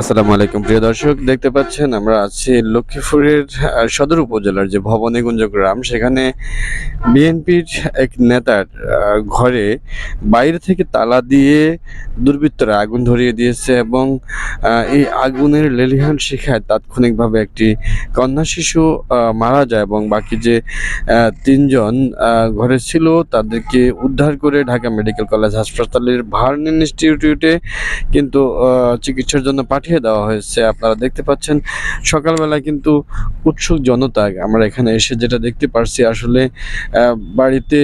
আসসালামু আলাইকুম। প্রিয় দর্শক, দেখতে পাচ্ছেন আমরা আছি লক্ষ্মীপুরের সদর উপজেলার যে ভবনীগঞ্জ গ্রাম সেখানে বিএনপির এক নেতার ঘরে বাইরে থেকে তালা দিয়ে দুর্বৃত্তরা আগুন ধরিয়ে দিয়েছে এবং এই আগুনের লেলিহান শিখায় তাৎক্ষণিকভাবে একটি কন্যা শিশু মারা যায় এবং বাকি যে তিনজন ঘরে ছিল তাদেরকে উদ্ধার করে ঢাকা মেডিকেল কলেজ হাসপাতালের ভার্ন ইনস্টিটিউটে কিন্তু চিকিৎসার জন্য পাঠিয়ে দেওয়া হয়েছে। আপনারা দেখতে পাচ্ছেন, সকালবেলা কিন্তু উৎসুক জনতা আমরা এখানে এসে যেটা দেখতে পারছি আসলে বাড়িতে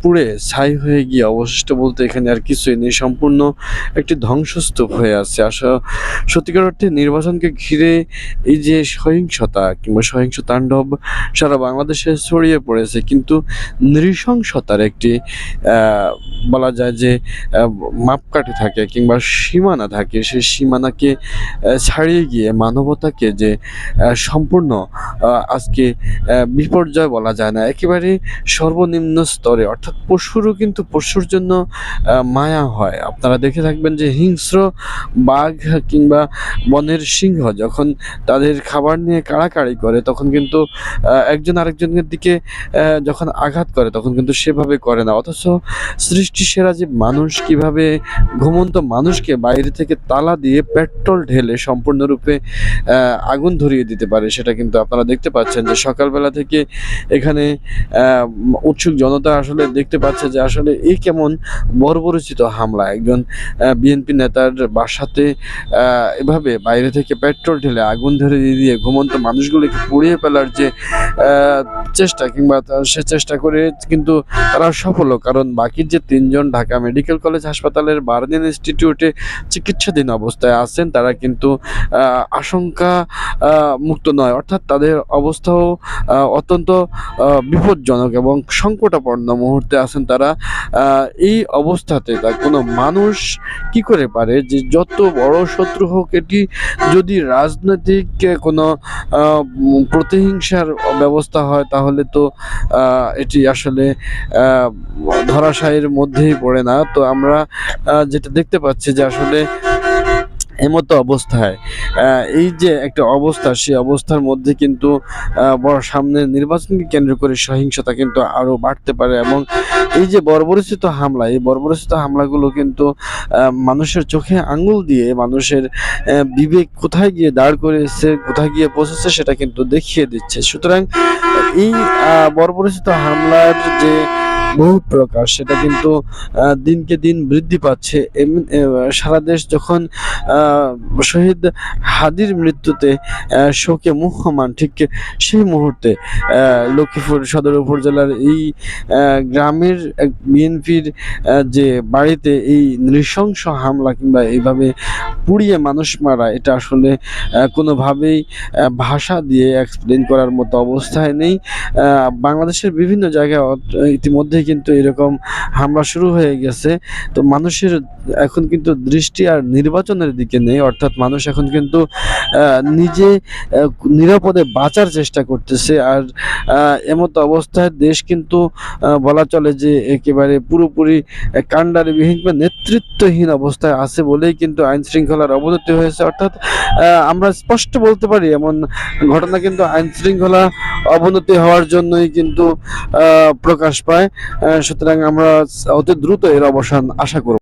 পুড়ে ছাই হয়ে গিয়ে অবশিষ্ট বলতে এখানে আর কিছুই নেই। সম্পূর্ণ একটি ধ্বংসস্তূপ হয়ে আছে। আসলে সত্যিকার অর্থে নির্বাচনকে ঘিরে এই যে সহিংসতা কিংবা সহিংস তাণ্ডব সারা বাংলাদেশে ছড়িয়ে পড়েছে, কিন্তু নৃশংসতার একটি বলা যায় যে মাপকাঠি থাকে কিংবা সীমানা থাকে। সেই সীমানাকে ছাড়িয়ে গিয়ে মানবতাকে যে সম্পূর্ণ আজকে বিপর্যয় বলা যায় না, একেবারে সর্বনিম্ন স্তরে, অর্থাৎ পশুরও কিন্তু পশুর জন্য মায়া হয়। আপনারা দেখে থাকবেন যে হিংস্র বাঘ কিংবা বনের সিংহ যখন তাদের খাবার নিয়ে কাড়াকাড়ি করে, তখন কিন্তু একজন আরেকজনের দিকে যখন আঘাত করে, তখন কিন্তু সেভাবে করে না। অথচ সৃষ্টি সেরা যে মানুষ কীভাবে ঘুমন্ত মানুষকে বাইরে থেকে তালা দিয়ে পেট্রোল ঢেলে সম্পূর্ণরূপে আগুন ধরিয়ে দিতে পারে, সেটা কিন্তু আপনারা দেখতে পাচ্ছেন যে সকালবেলা থেকে এখানে উৎসুক জনতা আসলে দেখতে পাচ্ছে যে আসলে এই কেমন বর্বরচিত হামলা। একজন বিএনপি নেতার বাসাতে এভাবে বাইরে থেকে পেট্রোল ঢেলে আগুন ধরে দিয়ে ঘুমন্ত মানুষগুলোকে পুড়িয়ে ফেলার যে চেষ্টা কিংবা সে চেষ্টা করে কিন্তু তারা সফল কারণ বাকি যে তিনজন ঢাকা মেডিকেল কলেজ হাসপাতালের বার্নিন ইনস্টিটিউটে চিকিৎসাধীন অবস্থায় আছেন, তারা কিন্তু আশঙ্কা মুক্ত নয়। অর্থাৎ তাদের অবস্থাও অত্যন্ত বিপজ্জনক এবং সংকটাপন্ন মুহূর্তে আছেন তারা। এই অবস্থাতে তা কোনো মানুষ কি করে পারে যে যত বড় শত্রু হোক, এটি যদি রাজনৈতিক কোনো প্রতিহিংসার ব্যবস্থা হয়, তাহলে তো এটি আসলে ধরাশায়ীর মধ্যেই পড়ে না। তো আমরা যেটা দেখতে পাচ্ছি যে আসলে এমতো অবস্থায়। এই যে একটা অবস্থা, সেই অবস্থার মধ্যে কিন্তু বড় সামনে নির্বাচনকে কেন্দ্র করে সহিংসতা কিন্তু আরও বাড়তে পারে এবং এই যে বর্বরচিত হামলা, এই বর্বরচিত হামলাগুলো কিন্তু মানুষের চোখে আঙুল দিয়ে, মানুষের বিবেক কোথায় গিয়ে দাঁড় করেছে, কোথায় গিয়ে পৌঁছেছে সেটা কিন্তু দেখিয়ে দিচ্ছে। সুতরাং এই বর্বরচিত হামলার যে বহু প্রকার। সেটা কিন্তু দিনকে দিন বৃদ্ধি পাচ্ছে। সারা দেশ যখন শহীদ হাদির মৃত্যুতে শোকে মুহ্যমান, ঠিক সেই মুহূর্তে লক্ষ্মীপুর সদর উপজেলার এই গ্রামের বিএনপির যে বাড়িতে এই নৃশংস হামলা কিংবা এইভাবে পুড়িয়ে মানুষ মারা, এটা আসলে কোনোভাবেই ভাষা দিয়ে এক্সপ্লেন করার মতো অবস্থায় নেই। বাংলাদেশের বিভিন্ন জায়গায় ইতিমধ্যেই কিন্তু এরকম হামলা শুরু হয়ে গেছে। তো মানুষের এখন কিন্তু দৃষ্টি আর নির্বাচনের দিকে নেই, অর্থাৎ মানুষ এখন কিন্তু নিজে নিরাপদে বাঁচার চেষ্টা করতেছে। আর এমতো অবস্থায় দেশ কিন্তু বলা চলে যে একেবারে পুরোপুরি কাণ্ডারিবিহীন বা নেতৃত্বহীন অবস্থায় আছে বলেই কিন্তু আইন শৃঙ্খলার অবনতি হয়েছে। অর্থাৎ আমরা স্পষ্ট বলতে পারি এমন ঘটনা কিন্তু আইন শৃঙ্খলা অবনতি হওয়ার জন্যই কিন্তু প্রকাশ পায়। সুতরাং আমরা অতি দ্রুত এর অবসান আশা করব।